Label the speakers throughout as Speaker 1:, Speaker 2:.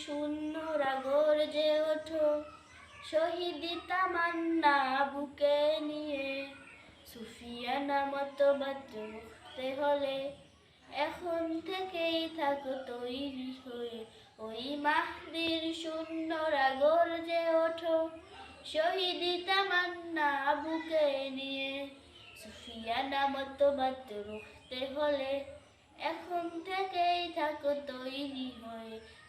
Speaker 1: শূন্যরা গর্জে ওঠো, শহীদ তামান্না বুকে নিয়ে। সুফিয়ানা মতবাদ রুখতে হলে এখন থেকেই থাকো তৈরি হয়ে। ওই মাহদির শূন্যরা গর্জে ওঠো, শহীদ তামান্না বুকে নিয়ে। সুফিয়ানা মতবাদ রুখতে হলে এখন থেকেই থাকো তৈরি হয়ে।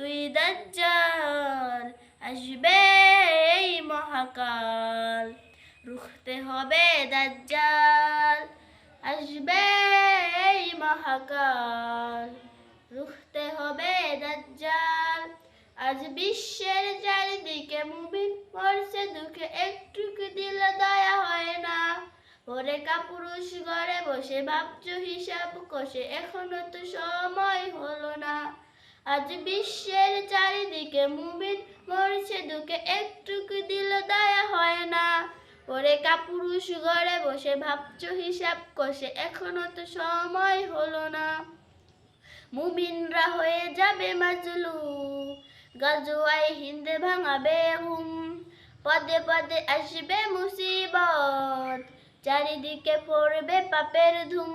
Speaker 1: তুই দাজ্জাল, আসবে এই মহাকাল। রুখতে হবে দাজ্জাল, আসবে এই মহাকাল। রুখতে হবে দাজ্জাল, আজ বিশ্বের চারিদিকে মুমিন পড়ছে দুঃখে একটুকু দিলে দয়া হয় না। ওরে কাপুরুষ, ঘরে বসে ভাবছ হিসাব কষে, এখনও তো সময় হলো আজ বিশ্বের চারিদিকে মুমিন মরছে দুঃখে একটুকু দিলে দয়া হয় না। ওরে কাপুরুষ ঘরে বসে ভাবছ, হিসাব কষে এখনও তো সময় হলো না। মুমিনরা হয়ে যাবে মাজলু গাজুয়াই হিন্দে ভাঙাবে হুম পদে পদে আসবে মুসিবত, চারিদিকে পড়বে পাপের ধুম।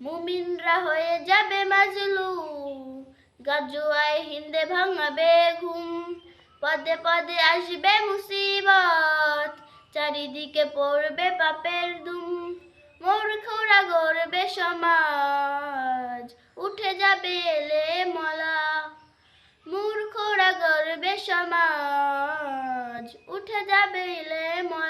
Speaker 1: মুমিনরা হয়ে যাবে মাজলু গাজুয়াই হিন্দে ভাঙাবে ঘুম পদে পদে আসবে মুসিবত, চারিদিকে পড়বে পাপের ধুম মূর্খরা গড়বে সমাজ, উঠে যাবে এলে মলা। মূর্খরা গর্বে সমাজ, উঠে যাবে এলে মলা।